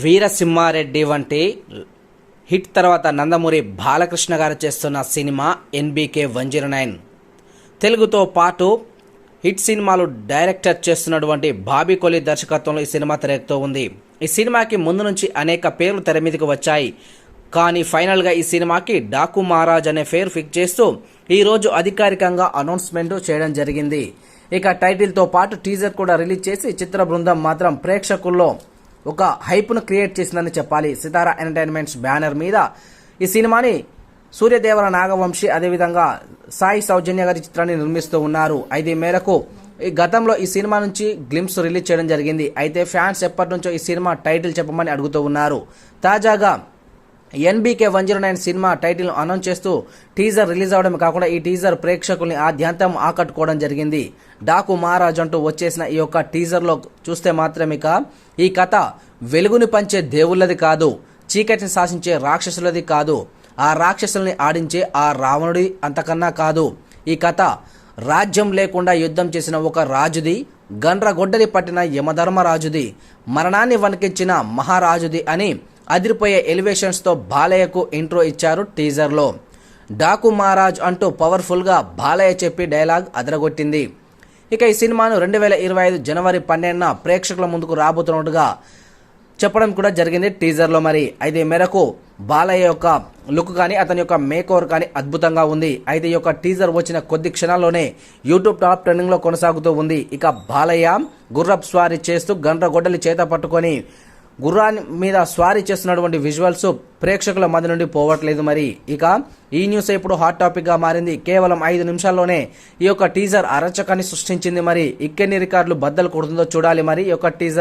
వీరసింహారెడ్డి వంటి హిట్ తర్వాత నందమూరి బాలకృష్ణ గారు చేస్తున్న cinema NBK one zero nine తెలుగుతో పాటు హిట్ సినిమాలు డైరెక్టర్ చేస్తున్నటువంటి బాబీ కొలి దర్శకత్వంలో ఈ సినిమా తెరకెక్కుతూ ఉంది. ఈ సినిమాకి ముందు నుంచి అనేక పేర్లు తెర మీదకి వచ్చాయి. కానీ ఫైనల్గా ఈ సినిమాకి డాకు మహారాజ్ అనే పేరు ఫిక్స్ చేస్తూ ఈరోజు అధికారికంగా అనౌన్స్మెంట్ చేయడం జరిగింది. ఇక టైటిల్తో పాటు టీజర్ కూడా రిలీజ్ చేసి చిత్ర బృందం మాత్రం ప్రేక్షకుల్లో ఒక హైప్ను క్రియేట్ చేసిందని చెప్పాలి. సితారా ఎంటర్టైన్మెంట్స్ బ్యానర్ మీద ఈ సినిమాని సూర్యదేవర నాగవంశి అదేవిధంగా సాయి సౌజన్య గారి చిత్రాన్ని నిర్మిస్తూ ఉన్నారు. అయితే మేరకు ఈ గతంలో ఈ సినిమా నుంచి గ్లిమ్స్ రిలీజ్ చేయడం జరిగింది. అయితే ఫ్యాన్స్ ఎప్పటి నుంచో ఈ సినిమా టైటిల్ చెప్పమని అడుగుతూ ఉన్నారు. తాజాగా NBK one zero nine cinema title announce చేస్తూ టీజర్ రిలీజ్ అవడమే కాకుండా ఈ టీజర్ ప్రేక్షకుల్ని ఆద్యంతం ఆకట్టుకోవడం జరిగింది. డాకు మహారాజ్ అంటూ వచ్చేసిన ఈ యొక్క టీజర్లో చూస్తే మాత్రమే ఈ కథ వెలుగుని పంచే దేవుళ్ళది కాదు చీకటిని శాసించే రాక్షసులది కాదు ఆ రాక్షసుల్ని ఆడించే ఆ రావణుడి అంతకన్నా కాదు. ఈ కథ రాజ్యం లేకుండా యుద్ధం చేసిన ఒక రాజుది గండ్రగొడ్డలి పట్టిన యమధర్మరాజుది మరణాన్ని వణికించిన మహారాజుది అని అదిరిపోయే ఎలివేషన్స్తో బాలయ్యకు ఇంట్రో ఇచ్చారు టీజర్లో డాకు మహారాజ్ అంటూ పవర్ఫుల్గా బాలయ్య చెప్పి డైలాగ్ అదరగొట్టింది. ఇక ఈ సినిమాను రెండు వేల ఇరవై ఐదు జనవరి పన్నెండున ప్రేక్షకుల ముందుకు రాబోతున్నట్టుగా చెప్పడం కూడా జరిగింది టీజర్లో మరి. అయితే మేరకు బాలయ్య యొక్క లుక్ కానీ అతని యొక్క మేకోవర్ కానీ అద్భుతంగా ఉంది. అయితే ఈ యొక్క టీజర్ వచ్చిన కొద్ది క్షణాల్లోనే యూట్యూబ్ టాప్ ట్రెండింగ్లో కొనసాగుతూ ఉంది. ఇక బాలయ్య గుర్రప్ స్వారీ చేస్తూ గండ్రగొడ్డలి చేత పట్టుకొని గుర్రాన్ని మీద స్వారీ చేస్తున్నటువంటి విజువల్స్ ప్రేక్షకుల మధ్య నుండి పోవట్లేదు మరి. ఇక ఈ న్యూస్ ఇప్పుడు హాట్ టాపిక్గా మారింది. కేవలం ఐదు నిమిషాల్లోనే ఈ యొక్క టీజర్ అరచకాన్ని సృష్టించింది మరి. ఇక్కడి రికార్డులు బద్దలు కొడుతుందో చూడాలి మరి. ఈ యొక్క టీజర్